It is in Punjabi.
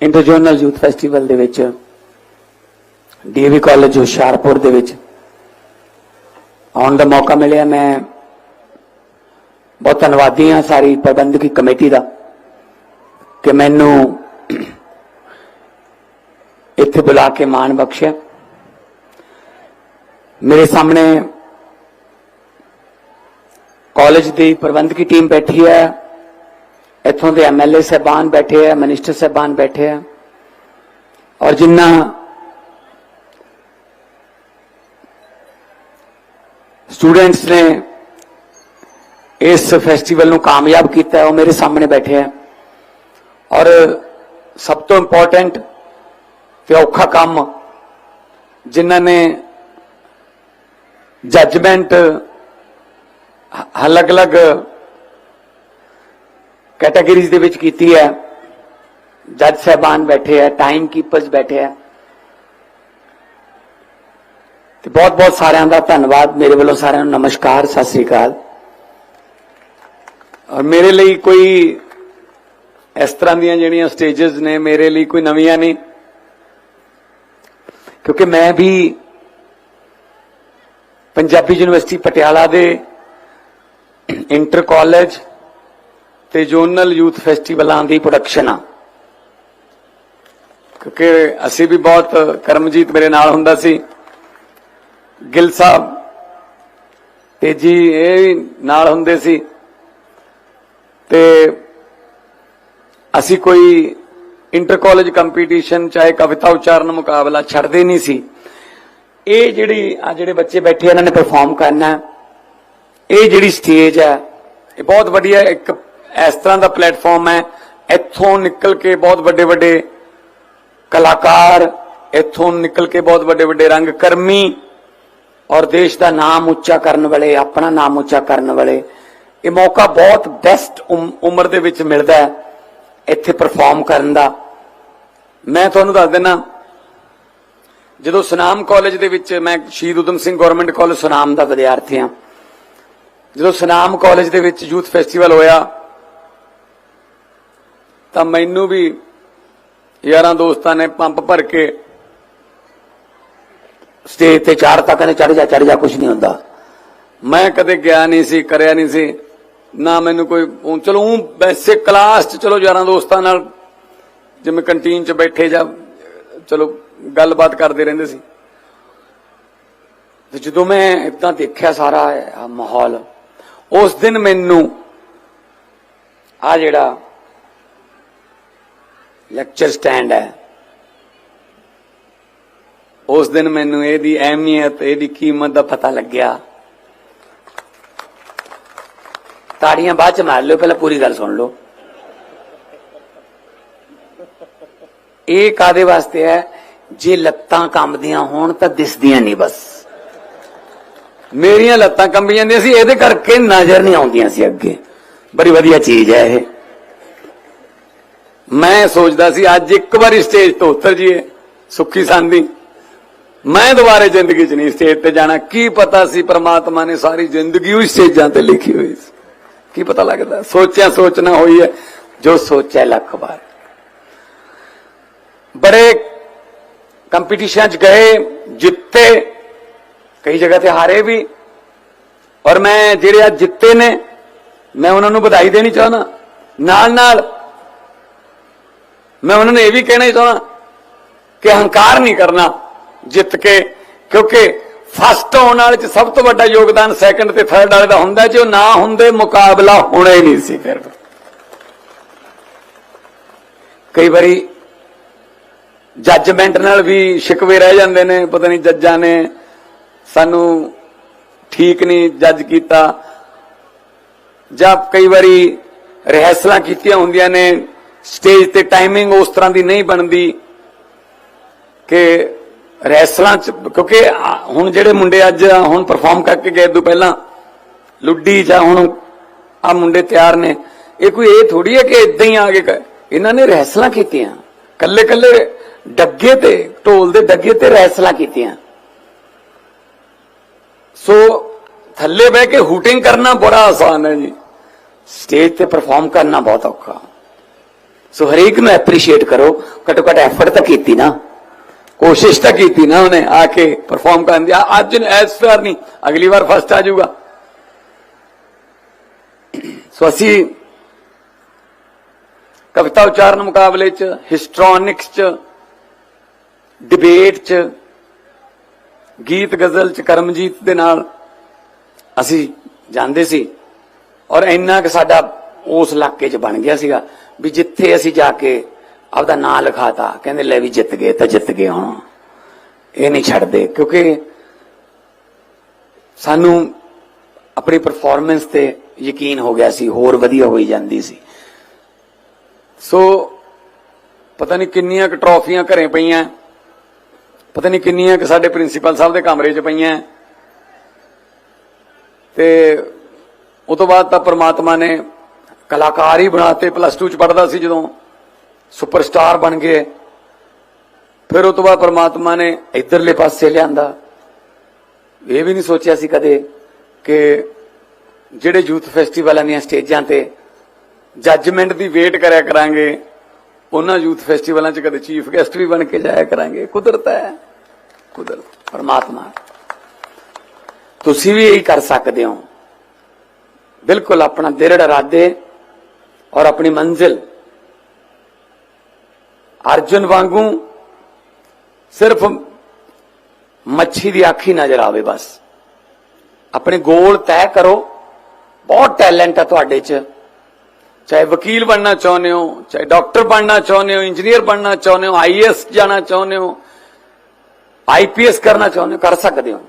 ਇੰਟਰਜਨਰਲ ਯੂਥ ਫੈਸਟੀਵਲ ਦੇ ਵਿੱਚ ਡੀਏਵੀ ਕਾਲਜ ਹੁਸ਼ਿਆਰਪੁਰ ਦੇ ਵਿੱਚ ਆਉਣ ਦਾ ਮੌਕਾ ਮਿਲਿਆ। ਮੈਂ ਬਹੁਤ ਧੰਨਵਾਦੀ ਹਾਂ ਸਾਰੀ ਪ੍ਰਬੰਧਕੀ ਕਮੇਟੀ ਦਾ ਕਿ ਮੈਨੂੰ ਇੱਥੇ ਬੁਲਾ ਕੇ ਮਾਣ ਬਖਸ਼ਿਆ। ਮੇਰੇ ਸਾਹਮਣੇ ਕਾਲਜ ਦੀ ਪ੍ਰਬੰਧਕੀ ਟੀਮ ਬੈਠੀ ਹੈ। ਇੱਥੋਂ ਦੇ ਐਮਐਲਏ ਸਹਿਬਾਨ ਬੈਠੇ ਹੈ ਮਿਨਿਸਟਰ ਸਹਿਬਾਨ ਬੈਠੇ ਹੈ ਔਰ ਜਿੰਨਾ ਸਟੂਡੈਂਟਸ ਨੇ ਇਸ ਫੈਸਟੀਵਲ ਨੂੰ ਕਾਮਯਾਬ ਕੀਤਾ ਹੈ ਉਹ ਮੇਰੇ ਸਾਹਮਣੇ ਬੈਠੇ ਹੈ ਔਰ ਸਭ ਤੋਂ ਇੰਪੋਰਟੈਂਟ ਤੇ ਔਖਾ ਕੰਮ ਜਿਨ੍ਹਾਂ ਨੇ ਜੱਜਮੈਂਟ ਅਲੱਗ-ਅਲੱਗ ਕੈਟਾਗਰੀਜ਼ ਦੇ ਵਿੱਚ ਕੀਤੀ ਹੈ। ਜੱਜ ਸਾਹਿਬਾਨ ਬੈਠੇ ਹੈ ਟਾਈਮ ਕੀਪਰਸ ਬੈਠੇ ਹੈ। ਤੇ ਬਹੁਤ ਬਹੁਤ ਸਾਰਿਆਂ ਦਾ ਧੰਨਵਾਦ। ਮੇਰੇ ਵੱਲੋਂ ਸਾਰਿਆਂ ਨੂੰ ਨਮਸਕਾਰ, ਸਤਿ ਸ੍ਰੀ ਅਕਾਲ। ਔਰ ਮੇਰੇ ਲਈ ਕੋਈ ਇਸ ਤਰ੍ਹਾਂ ਦੀਆਂ ਜਿਹੜੀਆਂ ਸਟੇजेस ਨੇ, ਮੇਰੇ ਲਈ ਕੋਈ ਨਵੀਆਂ ਨਹੀਂ। ਕਿਉਂਕਿ ਮੈਂ ਵੀ ਪੰਜਾਬੀ ਯੂਨੀਵਰਸਿਟੀ ਪਟਿਆਲਾ ਦੇ ਇੰਟਰ ਕਾਲਜ ਤੇ ਜ਼ੋਨਲ ਯੂਥ ਫੈਸਟੀਵਲਾਂ ਦੀ ਪ੍ਰੋਡਕਸ਼ਨ ਆ। ਕਿਉਂਕਿ ਅਸੀਂ ਵੀ ਬਹੁਤ ਕਰਮਜੀਤ ਮੇਰੇ ਨਾਲ ਹੁੰਦਾ ਸੀ। ਗਿੱਲ ਸਾਹਿਬ ਤੇ ਜੀ ਇਹ ਨਾਲ ਹੁੰਦੇ ਸੀ। ਤੇ ਅਸੀਂ ਕੋਈ ਇੰਟਰ ਕਾਲਜ ਕੰਪੀਟੀਸ਼ਨ ਚਾਹੇ ਕਵਿਤਾ ਉਚਾਰਨ ਮੁਕਾਬਲਾ ਛੱਡਦੇ ਨਹੀਂ ਸੀ। ਇਹ ਜਿਹੜੀ ਆ ਜਿਹੜੇ ਬੱਚੇ ਬੈਠੇ ਇਹਨਾਂ ਨੇ ਪਰਫਾਰਮ ਕਰਨਾ। ਇਹ ਜਿਹੜੀ ਸਟੇਜ ਹੈ ਇਹ ਬਹੁਤ ਵਧੀਆ ਇੱਕ ਇਸ ਤਰ੍ਹਾਂ ਦਾ ਪਲੇਟਫਾਰਮ ਹੈ। ਇੱਥੋਂ ਨਿਕਲ ਕੇ ਬਹੁਤ ਵੱਡੇ ਵੱਡੇ ਕਲਾਕਾਰ ਇੱਥੋਂ ਨਿਕਲ ਕੇ ਬਹੁਤ ਵੱਡੇ ਵੱਡੇ ਰੰਗ ਕਰਮੀ ਔਰ ਦੇਸ਼ ਦਾ ਨਾਮ ਉੱਚਾ ਕਰਨ ਵਾਲੇ, ਆਪਣਾ ਨਾਮ ਉੱਚਾ ਕਰਨ ਵਾਲੇ, ਇਹ ਮੌਕਾ ਬਹੁਤ ਬੈਸਟ ਉਮਰ ਦੇ ਵਿੱਚ ਮਿਲਦਾ ਹੈ ਇੱਥੇ ਪਰਫਾਰਮ ਕਰਨ ਦਾ। ਮੈਂ ਤੁਹਾਨੂੰ ਦੱਸ ਦਿੰਨਾ, ਜਦੋਂ ਸੁਨਾਮ ਕਾਲਜ ਦੇ ਵਿੱਚ ਮੈਂ ਸ਼ਹੀਦ ਉਦਮ ਸਿੰਘ ਗਵਰਨਮੈਂਟ ਕਾਲਜ ਸੁਨਾਮ ਦਾ ਵਿਦਿਆਰਥੀ ਹਾਂ। ਜਦੋਂ ਸੁਨਾਮ ਕਾਲਜ ਦੇ ਵਿੱਚ ਯੂਥ ਫੈਸਟੀਵਲ ਹੋਇਆ ਤਾਂ ਮੈਨੂੰ ਵੀ ਯਾਰਾਂ ਦੋਸਤਾਂ ਨੇ ਪੰਪ ਭਰ ਕੇ ਸਟੇਜ ਤੇ ਚਾਰ ਤੱਕ ਨੇ ਚੜ ਜਾ ਚੜ ਜਾ ਕੁਝ ਨਹੀਂ ਹੁੰਦਾ। ਮੈਂ ਕਦੇ ਗਿਆ ਨਹੀਂ ਸੀ, ਕਰਿਆ ਨਹੀਂ ਸੀ। ਨਾ ਮੈਨੂੰ ਕੋਈ ਚਲੋ ਊਂ ਵੈਸੇ ਕਲਾਸ ਚ ਚਲੋ ਯਾਰਾਂ ਦੋਸਤਾਂ ਨਾਲ, ਜਿਵੇਂ ਕੰਟੀਨ ਚ ਬੈਠੇ ਜਾਂ ਚਲੋ ਗੱਲਬਾਤ ਕਰਦੇ ਰਹਿੰਦੇ ਸੀ। ਤੇ ਜਦੋਂ ਮੈਂ ਇਦਾਂ ਦੇਖਿਆ ਸਾਰਾ ਮਾਹੌਲ, ਉਸ ਦਿਨ ਮੈਨੂੰ ਆ ਜਿਹੜਾ ਲੈਕਚਰ ਸਟੈਂਡ ਹੈ। ਉਸ ਦਿਨ ਮੈਨੂੰ ਇਹਦੀ ਅਹਿਮੀਅਤ, ਇਹਦੀ ਕੀਮਤ ਦਾ ਪਤਾ ਲੱਗਿਆ। ਤਾੜੀਆਂ ਬਾਅਦ ਚ ਮਾਰ ਲਿਓ, ਪਹਿਲਾਂ ਪੂਰੀ ਗੱਲ ਸੁਣ ਲਓ। ਇਹ ਕਾਦੇ ਵਾਸਤੇ ਹੈ? ਜੇ ਲੱਤਾਂ ਕੰਬਦੀਆਂ ਹੋਣ ਤਾਂ ਦਿਸਦੀਆਂ ਨਹੀਂ ਬਸ। ਮੇਰੀਆਂ ਲੱਤਾਂ ਕੰਬੀਆਂ ਜਾਂਦੀਆਂ ਸੀ, ਇਹਦੇ ਕਰਕੇ ਨਜ਼ਰ ਨਹੀਂ ਆਉਂਦੀਆਂ ਸੀ ਅੱਗੇ। ਬੜੀ ਵਧੀਆ ਚੀਜ਼ ਹੈ ਇਹ। ਮੈਂ ਸੋਚਦਾ ਸੀ ਅੱਜ ਇੱਕ ਵਾਰੀ ਸਟੇਜ ਤੋਂ ਉਤਰ ਜੀਏ ਸੁੱਖੀ ਸੰਦੀ। ਮੈਂ ਦੁਬਾਰੇ ਜ਼ਿੰਦਗੀ 'ਚ ਨਹੀਂ ਸਟੇਜ ਤੇ ਜਾਣਾ। ਕੀ ਪਤਾ ਸੀ ਪ੍ਰਮਾਤਮਾ ਨੇ ਸਾਰੀ ਜ਼ਿੰਦਗੀ ਉਹ ਸਟੇਜਾਂ ਤੇ ਲਿਖੀ ਹੋਈ ਸੀ। ਕੀ ਪਤਾ ਲੱਗਦਾ? ਸੋਚਿਆ ਸੋਚਣਾ ਹੋਈ ਹੈ, ਜੋ ਸੋਚਿਆ ਲੱਖ ਵਾਰ। ਬੜੇ ਕੰਪੀਟੀਸ਼ਨ 'ਚ ਗਏ, ਜਿੱਤੇ, ਕਈ ਜਗ੍ਹਾ ਤੇ ਹਾਰੇ ਵੀ। ਔਰ ਮੈਂ ਜਿਹੜੇ ਅੱਜ ਜਿੱਤੇ ਨੇ, ਮੈਂ ਉਹਨਾਂ ਨੂੰ ਵਧਾਈ ਦੇਣੀ ਚਾਹੁੰਦਾ। ਨਾਲ ਨਾਲ ਮੈਂ ਉਹਨਾਂ ਨੂੰ ਇਹ ਵੀ ਕਹਿਣਾ ਚਾਹੁੰਦਾ ਕਿ ਹੰਕਾਰ ਨਹੀਂ ਕਰਨਾ ਜਿੱਤ ਕੇ, ਕਿਉਂਕਿ ਫਸਟ ਆਉਣ ਵਾਲੇ ਚ ਸਭ ਤੋਂ ਵੱਡਾ ਯੋਗਦਾਨ ਸੈਕੰਡ ਤੇ ਥਰਡ ਵਾਲੇ ਦਾ ਹੁੰਦਾ ਜੇ ਉਹ ਨਾ ਹੁੰਦੇ, ਮੁਕਾਬਲਾ ਹੋਣਾ ਹੀ ਨਹੀਂ ਸੀ ਫਿਰ। ਕਈ ਵਾਰੀ ਜੱਜਮੈਂਟ ਨਾਲ ਵੀ ਸ਼ਿਕਵੇ ਰਹਿ ਜਾਂਦੇ ਨੇ, ਪਤਾ ਨਹੀਂ ਜੱਜਾਂ ਨੇ ਸਾਨੂੰ ਠੀਕ ਨਹੀਂ ਜੱਜ ਕੀਤਾ ਜਾਂ ਕਈ ਵਾਰੀ ਰਿਹਰਸਲਾਂ ਕੀਤੀਆਂ ਹੁੰਦੀਆਂ ਨੇ ਸਟੇਜ ਤੇ ਟਾਈਮਿੰਗ ਉਸ ਤਰ੍ਹਾਂ ਦੀ ਨਹੀਂ ਬਣਦੀ ਕਿ ਰੈਸਲਾਂ ਚ, ਕਿਉਂਕਿ ਹੁਣ ਜਿਹੜੇ ਮੁੰਡੇ ਅੱਜ ਹੁਣ ਪਰਫਾਰਮ ਕਰਕੇ ਗਏ ਤੋਂ ਪਹਿਲਾਂ ਲੁੱਡੀ ਜਾਂ ਹੁਣ ਆ ਮੁੰਡੇ ਤਿਆਰ ਨੇ, ਇਹ ਕੋਈ ਇਹ ਥੋੜੀ ਹੈ ਕਿ ਇਦਾਂ ਹੀ ਆ ਕੇ ਇਹਨਾਂ ਨੇ ਰੈਸਲਾਂ ਕੀਤੀਆਂ। ਕੱਲੇ ਕੱਲੇ ਡੱਗੇ ਤੇ, ਢੋਲ ਦੇ ਡੱਗੇ ਤੇ ਰੈਸਲਾਂ ਕੀਤੀਆਂ। ਸੋ ਥੱਲੇ ਬਹਿ ਕੇ ਹੂਟਿੰਗ ਕਰਨਾ ਬੜਾ ਆਸਾਨ ਹੈ ਜੀ। ਸਟੇਜ ਤੇ ਪਰਫਾਰਮ ਕਰਨਾ ਬਹੁਤ ਔਖਾ। ਸੋ ਹਰੇਕ ਨੂੰ ਐਪਰੀਸ਼ੀਏਟ ਕਰੋ। ਘੱਟੋ ਘੱਟ ਐਫਰਟ ਤਾਂ ਕੀਤੀ ਨਾ। ਕੋਸ਼ਿਸ਼ ਤਾਂ ਕੀਤੀ ਨਾ ਉਹਨੇ ਆ ਕੇ ਪਰਫਾਰਮ ਕਰਨ ਦੀ। ਅੱਜ ਇਸ ਵਾਰ ਨਹੀਂ ਅਗਲੀ ਵਾਰ ਫਸਟ ਆ ਜਾਊਗਾ। ਸੋ ਅਸੀਂ ਕਵਿਤਾ ਉਚਾਰਨ ਮੁਕਾਬਲੇ ਚ ਹਿਸਟ੍ਰੋਨਿਕਸ ਚ ਡਿਬੇਟ ਚ, ਗੀਤ ਗਜ਼ਲ ਚ, ਕਰਮਜੀਤ ਦੇ ਨਾਲ ਅਸੀਂ ਜਾਂਦੇ ਸੀ। ਔਰ ਇੰਨਾ ਕਿ ਸਾਡਾ ਉਸ ਇਲਾਕੇ 'ਚ ਬਣ ਗਿਆ ਸੀਗਾ। ਵੀ ਜਿੱਥੇ ਅਸੀਂ ਜਾ ਕੇ ਆਪਦਾ ਨਾਂ ਲਿਖਾਤਾ, ਕਹਿੰਦੇ ਲੈ ਵੀ ਜਿੱਤ ਗਏ, ਤਾਂ ਜਿੱਤ ਗਏ ਹੁਣ। ਇਹ ਨਹੀਂ ਛੱਡਦੇ, ਕਿਉਂਕਿ ਸਾਨੂੰ ਆਪਣੀ ਪਰਫਾਰਮੈਂਸ ਤੇ ਯਕੀਨ ਹੋ ਗਿਆ ਸੀ, ਹੋਰ ਵਧੀਆ ਹੋਈ ਜਾਂਦੀ ਸੀ। ਸੋ ਪਤਾ ਨਹੀਂ ਕਿੰਨੀਆਂ ਕੁ ਟਰੋਫੀਆਂ ਘਰੇ ਪਈਆਂ, ਪਤਾ ਨਹੀਂ ਕਿੰਨੀਆਂ ਕਿ ਸਾਡੇ ਪ੍ਰਿੰਸੀਪਲ ਸਾਹਿਬ ਦੇ ਕਮਰੇ 'ਚ ਪਈਆਂ। ਤੇ ਉਹ ਤੋਂ ਬਾਅਦ ਤਾਂ ਪ੍ਰਮਾਤਮਾ ਨੇ ਕਲਾਕਾਰ ਹੀ ਬਣਾਤੇ ਪਲੱਸ 2 ਚ ਪੜਦਾ ਸੀ ਜਦੋਂ ਸੁਪਰਸਟਾਰ ਬਣ ਗਏ। ਫਿਰ ਉਹ ਤੋਂ ਬਾਅਦ ਪ੍ਰਮਾਤਮਾ ਨੇ ਇਧਰਲੇ ਪਾਸੇ ਲਿਆਂਦਾ। ਇਹ ਵੀ ਨਹੀਂ ਸੋਚਿਆ ਸੀ ਕਦੇ ਕਿ ਜਿਹੜੇ ਯੂਥ ਫੈਸਟੀਵਲਾਂ ਦੀਆਂ ਸਟੇਜਾਂ ਤੇ ਜੱਜਮੈਂਟ ਦੀ ਵੇਟ ਕਰਿਆ ਕਰਾਂਗੇ, ਉਹਨਾਂ ਯੂਥ ਫੈਸਟੀਵਲਾਂ 'ਚ ਕਦੇ ਚੀਫ ਗੈਸਟ ਵੀ ਬਣ ਕੇ ਜਾਇਆ ਕਰਾਂਗੇ। ਕੁਦਰਤ ਹੈ, ਕੁਦਰਤ, ਪਰਮਾਤਮਾ ਤੁਸੀਂ ਵੀ ਇਹੀ ਕਰ ਸਕਦੇ ਹੋ। ਬਿਲਕੁਲ ਆਪਣਾ ਦਿਰੜ ਇਰਾਦੇ ਔਰ ਆਪਣੀ ਮੰਜ਼ਿਲ। ਅਰਜੁਨ ਵਾਂਗੂ ਸਿਰਫ ਮੱਛੀ ਦੀ ਅੱਖ ਨਜ਼ਰ ਆਵੇ ਬਸ। ਆਪਣੇ ਗੋਲ ਤੈਅ ਕਰੋ। ਬਹੁਤ ਟੈਲੈਂਟ ਹੈ ਤੁਹਾਡੇ 'ਚ। ਚਾਹੇ ਵਕੀਲ ਬਣਨਾ ਚਾਹੁੰਦੇ ਹੋ, ਚਾਹੇ ਡਾਕਟਰ ਬਣਨਾ ਚਾਹੁੰਦੇ ਹੋ, ਇੰਜੀਨੀਅਰ ਬਣਨਾ ਚਾਹੁੰਦੇ ਹੋ ਆਈਐਸ ਜਾਣਾ ਚਾਹੁੰਦੇ ਹੋ ਆਈਪੀਐਸ ਕਰਨਾ ਚਾਹੁੰਦੇ ਹੋ, ਕਰ ਸਕਦੇ ਹੋ।